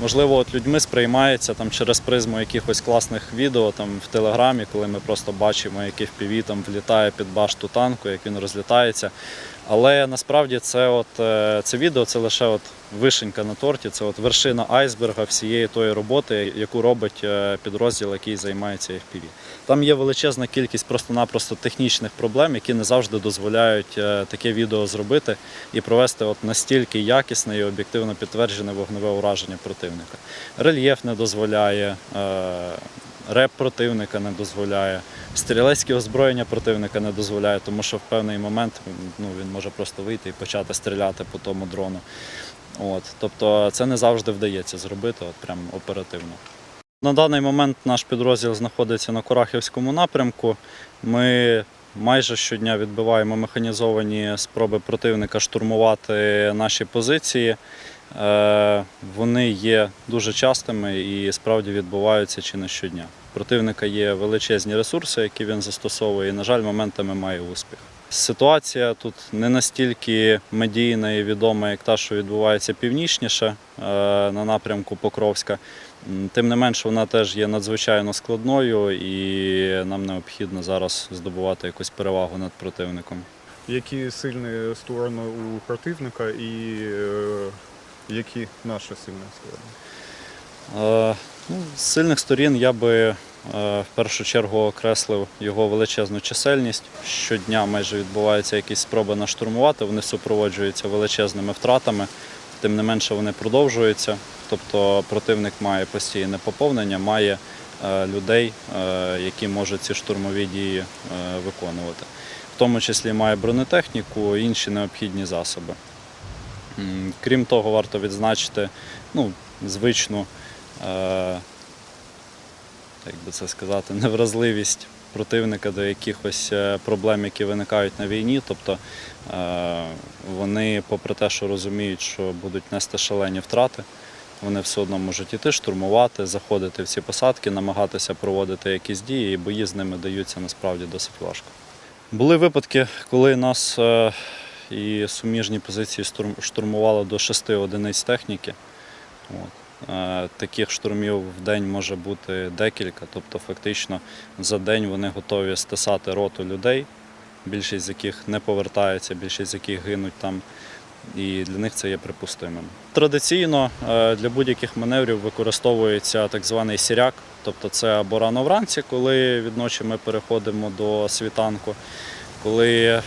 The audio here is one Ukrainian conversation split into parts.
можливо, от людьми сприймається там через призму якихось класних відео там в телеграмі, коли ми просто бачимо, який FPV там влітає під башту танку, як він розлітається. Але насправді це, от, е, це відео це лише от вишенька на торті, це от вершина айсберга всієї тої роботи, яку робить е, підрозділ, який займається FPV. Там є величезна кількість просто-напросто технічних проблем, які не завжди дозволяють е, таке відео зробити і провести от настільки якісне і об'єктивно підтверджене вогневе ураження противника. Рельєф не дозволяє. Реп противника не дозволяє, стрілецьке озброєння противника не дозволяє, тому що в певний момент ну, він може просто вийти і почати стріляти по тому дрону. От, тобто це не завжди вдається зробити от прям оперативно. На даний момент наш підрозділ знаходиться на Курахівському напрямку. Ми майже щодня відбиваємо механізовані спроби противника штурмувати наші позиції. Е, Вони є дуже частими і справді відбуваються чи не щодня. Противника є величезні ресурси, які він застосовує, і, на жаль, моментами має успіх. Ситуація тут не настільки медійна і відома, як та, що відбувається північніше е, на напрямку Покровська. Тим не менш, вона теж є надзвичайно складною, і нам необхідно зараз здобувати якусь перевагу над противником. Які сильні сторони у противника і е, які наші сильні сторони? Е, Ну, з сильних сторін я би е, в першу чергу окреслив його величезну чисельність. Щодня майже відбуваються якісь спроби наштурмувати, вони супроводжуються величезними втратами, тим не менше вони продовжуються. Тобто противник має постійне поповнення, має е, людей, які можуть ці штурмові дії виконувати. В тому числі має бронетехніку інші необхідні засоби. Крім того, варто відзначити ну, звичну, е, як би це сказати, невразливість противника до якихось е, проблем, які виникають на війні. Тобто е, вони, попри те, що розуміють, що будуть нести шалені втрати, вони все одно можуть іти, штурмувати, заходити в ці посадки, намагатися проводити якісь дії, і бої з ними даються насправді досить важко. Були випадки, коли нас е, і суміжні позиції штурм- штурмувало до шести одиниць техніки. От. Е, Таких штурмів в день може бути декілька, тобто фактично за день вони готові стисати роту людей, більшість з яких не повертається, більшість з яких гинуть там, і для них це є припустимим. Традиційно е, для будь-яких маневрів використовується так званий сіряк, тобто це або рано вранці, коли відночі ми переходимо до світанку, коли е,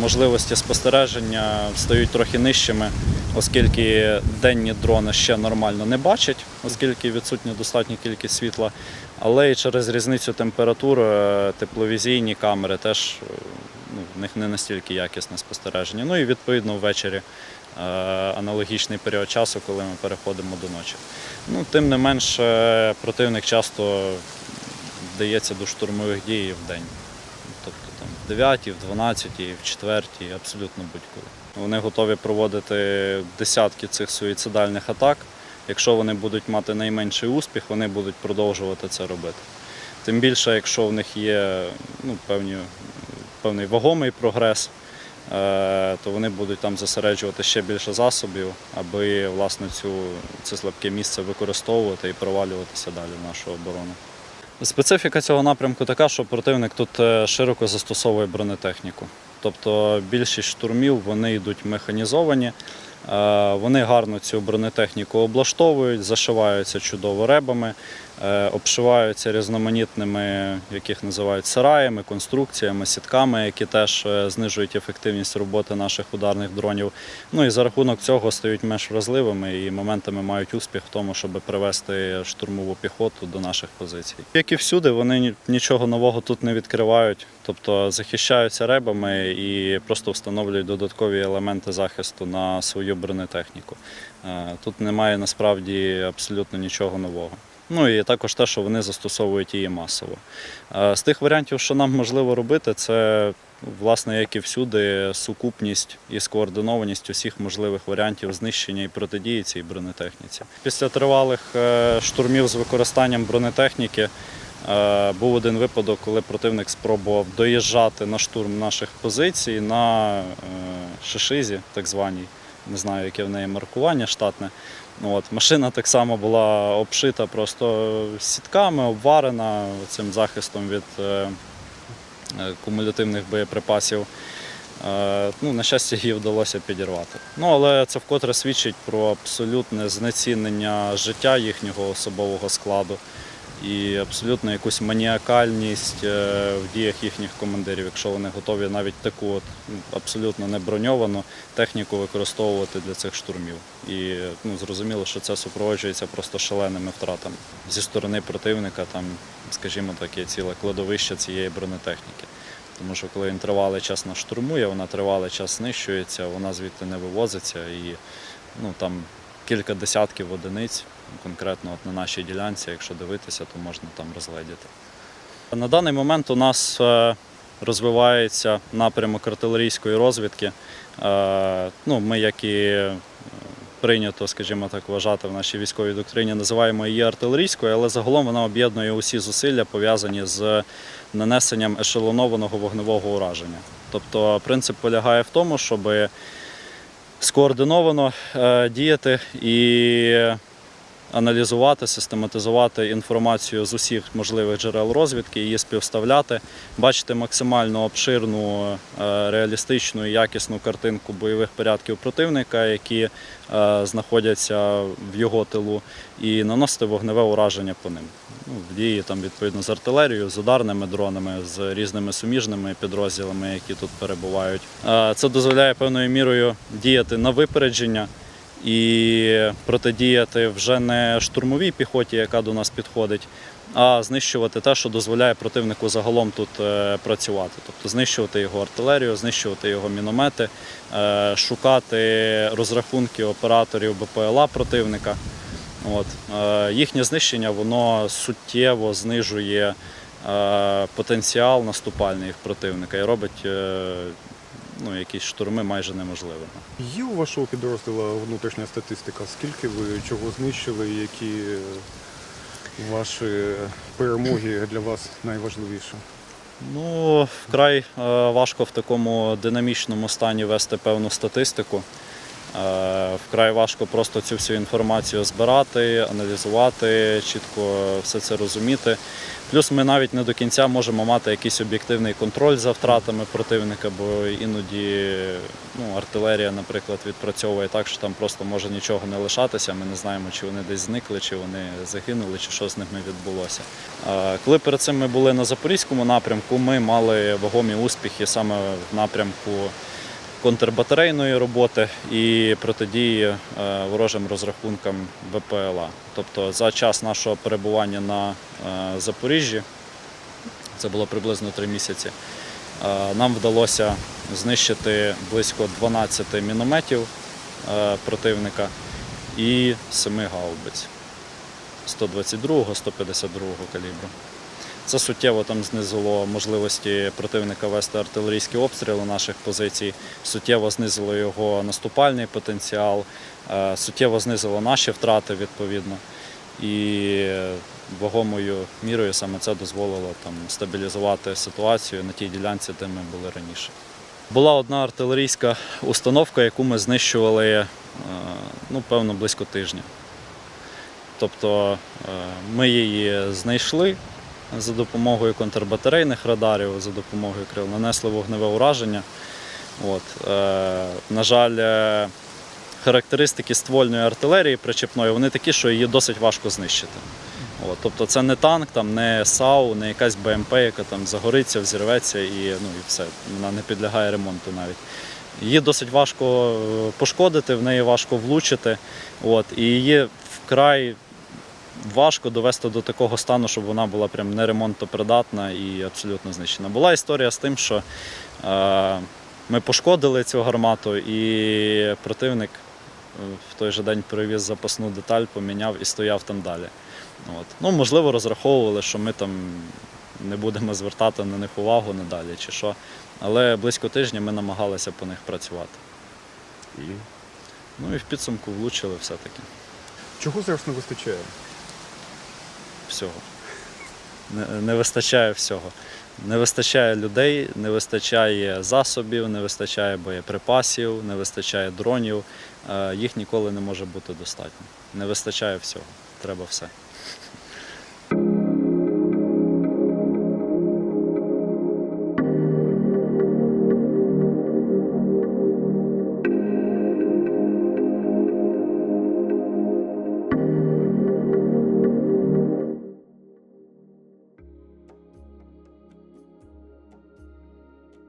можливості спостереження стають трохи нижчими, оскільки денні дрони ще нормально не бачать, оскільки відсутня достатня кількість світла. Але і через різницю температур е, тепловізійні камери теж е, ну, в них не настільки якісне спостереження. Ну і відповідно ввечері аналогічний період часу, коли ми переходимо до ночі. Ну, тим не менш, противник часто вдається до штурмових дій в день. Тобто в 9, в 12, в 4, абсолютно будь-коли. Вони готові проводити десятки цих суїцидальних атак. Якщо вони будуть мати найменший успіх, вони будуть продовжувати це робити. Тим більше, якщо в них є ну, певні, певний вагомий прогрес, е, то вони будуть там зосереджувати ще більше засобів, аби власне цю, це слабке місце використовувати і провалюватися далі в нашу оборону. Специфіка цього напрямку така, що противник тут е, широко застосовує бронетехніку. Тобто більшість штурмів вони йдуть механізовані, е, вони гарно цю бронетехніку облаштовують, зашиваються чудово ребами, обшиваються різноманітними, яких називають сараями, конструкціями, сітками, які теж е, знижують ефективність роботи наших ударних дронів. Ну і за рахунок цього стають менш вразливими і моментами мають успіх в тому, щоб привести штурмову піхоту до наших позицій. Як і всюди, вони нічого нового тут не відкривають, тобто захищаються ребами і просто встановлюють додаткові елементи захисту на свою бронетехніку. Е, Тут немає насправді абсолютно нічого нового. Ну і також те, що вони застосовують її масово. Е, З тих варіантів, що нам можливо робити, це власне, як і всюди, сукупність і скоординованість усіх можливих варіантів знищення і протидії цій бронетехніці. Після тривалих е, штурмів з використанням бронетехніки е, був один випадок, коли противник спробував доїжджати на штурм наших позицій на шишизі, так званій. Не знаю, яке в неї маркування штатне. От, машина так само була обшита просто сітками, обварена цим захистом від е, е, кумулятивних боєприпасів. Е, Ну, на щастя, її вдалося підірвати. Ну, але це вкотре свідчить про абсолютне знецінення життя їхнього особового складу і абсолютно якусь маніакальність е, в діях їхніх командирів, якщо вони готові навіть таку от, ну, абсолютно не броньовану техніку використовувати для цих штурмів. І ну, зрозуміло, що це супроводжується просто шаленими втратами зі сторони противника, там, скажімо так, є ціле кладовище цієї бронетехніки. Тому що коли він тривалий час нас штурмує, вона тривалий час знищується, вона звідти не вивозиться і ну, там кілька десятків одиниць, конкретно от на нашій ділянці, якщо дивитися, то можна там розгледіти. На даний момент у нас е, розвивається напрямок артилерійської розвідки. Е, Ну, ми, як і е, прийнято, скажімо так, вважати в нашій військовій доктрині, називаємо її артилерійською, але загалом вона об'єднує усі зусилля, пов'язані з нанесенням ешелонованого вогневого ураження. Тобто принцип полягає в тому, щоб скоординовано е, діяти і аналізувати, систематизувати інформацію з усіх можливих джерел розвідки, її співставляти, бачити максимально обширну, е, реалістичну і якісну картинку бойових порядків противника, які е, знаходяться в його тилу, і наносити вогневе ураження по ним. Ну, в дії там відповідно з артилерією, з ударними дронами, з різними суміжними підрозділами, які тут перебувають. Е, Це дозволяє певною мірою діяти на випередження і протидіяти вже не штурмовій піхоті, яка до нас підходить, а знищувати те, що дозволяє противнику загалом тут е, працювати. Тобто знищувати його артилерію, знищувати його міномети, е, шукати розрахунки операторів БПЛА противника. От. Е, Їхнє знищення воно суттєво знижує потенціал наступальний противника і робить ну, якісь штурми майже неможливими. Є у вашого підрозділу внутрішня статистика? Скільки ви чого знищили, які е, ваші перемоги для вас найважливіші? Ну, вкрай е, важко в такому динамічному стані вести певну статистику. Е, Вкрай важко просто цю всю інформацію збирати, аналізувати, чітко все це розуміти. Плюс ми навіть не до кінця можемо мати якийсь об'єктивний контроль за втратами противника, бо іноді ну, артилерія, наприклад, відпрацьовує так, що там просто може нічого не лишатися. Ми не знаємо, чи вони десь зникли, чи вони загинули, чи що з ними відбулося. Е, Коли перед цим ми були на запорізькому напрямку, ми мали вагомі успіхи саме в напрямку контрбатарейної роботи і протидії е, ворожим розрахункам ВПЛА. Тобто за час нашого перебування на е, Запоріжжі, це було приблизно три місяці, е, нам вдалося знищити близько 12 мінометів противника і 7 гаубиць 122-152 калібру. Це суттєво там знизило можливості противника вести артилерійські обстріли наших позицій, суттєво знизило його наступальний потенціал, е, суттєво знизило наші втрати відповідно. І вагомою мірою саме це дозволило там стабілізувати ситуацію на тій ділянці, де ми були раніше. Була одна артилерійська установка, яку ми знищували е, ну, певно близько тижня. Тобто е, ми її знайшли за допомогою контрбатарейних радарів, за допомогою крил, нанесли вогневе ураження. От, е, на жаль, е, характеристики ствольної артилерії причепної вони такі, що її досить важко знищити. От, тобто це не танк, там, не САУ, не якась БМП, яка там загориться, взірветься і, ну, і все. Вона не підлягає ремонту навіть. Її досить важко е, пошкодити, в неї важко влучити. От, і її вкрай важко довести до такого стану, щоб вона була прям неремонтопридатна і абсолютно знищена. Була історія з тим, що е, ми пошкодили цю гармату, і противник е, в той же день привіз запасну деталь, поміняв і стояв там далі. От. Ну, можливо, розраховували, що ми там не будемо звертати на них увагу надалі чи що. Але близько тижня ми намагалися по них працювати. І Ну і в підсумку влучили все-таки. чого зараз не вистачає? Всього. Не, вистачає всього. Не вистачає людей, не вистачає засобів, не вистачає боєприпасів, не вистачає дронів, е, їх ніколи не може бути достатньо. Не вистачає всього, треба все.